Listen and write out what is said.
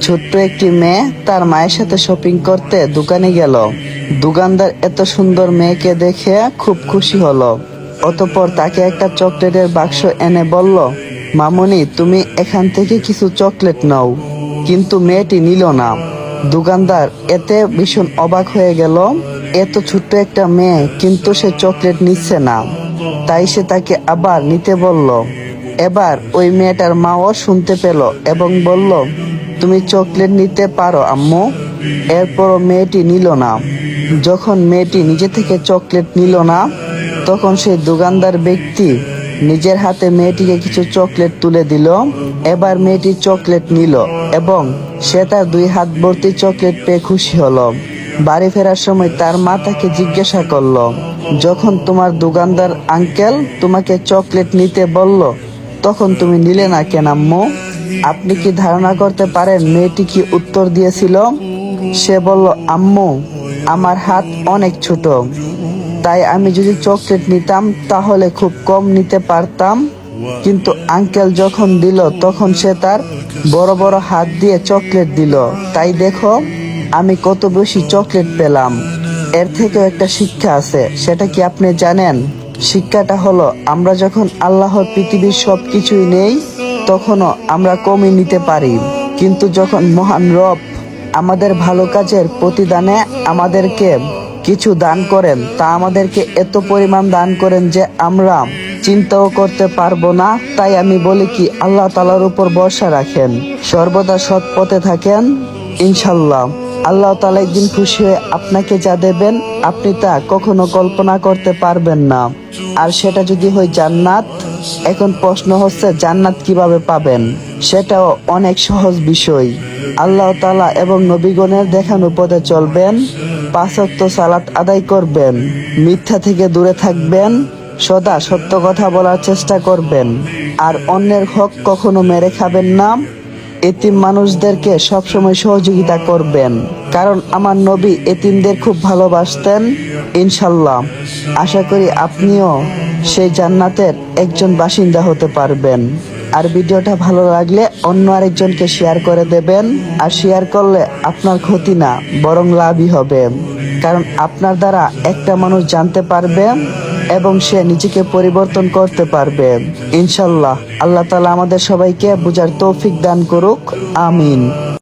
ছোট্ট একটি মেয়ে তার মায়ের সাথে শপিং করতে দোকানে গেল। দোকানদার এত সুন্দর মেয়েকে দেখে খুব খুশি হলো। অতপর তাকে একটা চকলেটের বাক্স এনে বলল, মামনি, তুমি এখান থেকে কিছু চকলেট নাও। কিন্তু মেয়েটি নিল না। দোকানদার এতে ভীষণ অবাক হয়ে গেল এত ছোট্ট একটা মেয়ে, কিন্তু সে চকলেট নিচ্ছে না। তাই সে তাকে আবার নিতে বলল। এবার ওই মেয়েটার মাও শুনতে পেল এবং বলল তুমি চকলেট নিতে পারো, আম্মু। এরপরও মেয়েটি নিল না। যখন মেয়েটি নিজে থেকে চকলেট নিল না, তখন সেই দোকানদার ব্যক্তি নিজের হাতে মেয়েটিকে কিছু চকলেট তুলে দিল। এবার মেয়েটি চকলেট নিল এবং সে তার দুই হাত ভর্তি চকলেট পেয়ে খুশি হলো। বাড়ি ফেরার সময় তার মা তাকে জিজ্ঞাসা করল, যখন তোমার দোকানদার আঙ্কেল তোমাকে চকলেট নিতে বলল, তখন তুমি নিলে না কেন, আম্মু? আপনি কি ধারণা করতে পারেন মেয়েটি কি উত্তর দিয়েছিল? সে বলল, আম্মু, আমার হাত অনেক ছোট। তাই আমি যদি চকলেট নিতাম, তাহলে খুব কম নিতে পারতাম। কিন্তু আঙ্কেল যখন দিল, তখন সে তার বড় বড় হাত দিয়ে চকলেট দিল। তাই দেখো, আমি কত বেশি চকলেট পেলাম। এর থেকেও একটা শিক্ষা আছে, সেটা কি আপনি জানেন? শিক্ষাটা হলো, আমরা যখন আল্লাহর পৃথিবীর সব কিছুই নেই তখনও আমরা কমই নিতে পারি। কিন্তু যখন মহান রব আমাদের ভালো কাজের প্রতিদানে আমাদেরকে কিছু দান করেন, তা আমাদেরকে এত পরিমাণ দান করেন যে আমরা চিন্তাও করতে পারব না। তাই আমি বলি কি, আল্লাহ তালার উপর ভরসা রাখেন। সর্বদা সৎ পথে থাকেন ইনশাল্লাহ আল্লাহ তালা একদিন খুশি হয়ে আপনাকে যা দেবেন, আপনি তা কখনো কল্পনা করতে পারবেন না। আর সেটা যদি হয় জান্নাত এখন প্রশ্ন হচ্ছে, জান্নাত কীভাবে পাবেন? সেটাও অনেক সহজ বিষয়। আল্লাহ তালা এবং নবীগণের দেখানো পথে চলবেন পাঁচক্ত সালাত আদায় করবেন, মিথ্যা থেকে দূরে থাকবেন, সদা সত্য কথা বলার চেষ্টা করবেন। আর অন্যের হক কখনো মেরে খাবেন না। এতিম মানুষদেরকে সবসময় সহযোগিতা করবেন। কারণ আমার নবী এতিমদের খুব ভালোবাসতেন। ইনশাল্লাহ। আশা করি আপনিও সেই জান্নাতের একজন বাসিন্দা হতে পারবেন। আর ভিডিওটা ভালো লাগলে অন্য আরেকজনকে শেয়ার করে দেবেন। আর শেয়ার করলে আপনার ক্ষতি না, বরং লাভই হবে। কারণ আপনার দ্বারা একটা মানুষ জানতে পারবে এবং সে নিজেকে পরিবর্তন করতে পারবে। ইনশাল্লাহ, আল্লাহ তালা আমাদের সবাইকে বুঝার তৌফিক দান করুক। আমিন।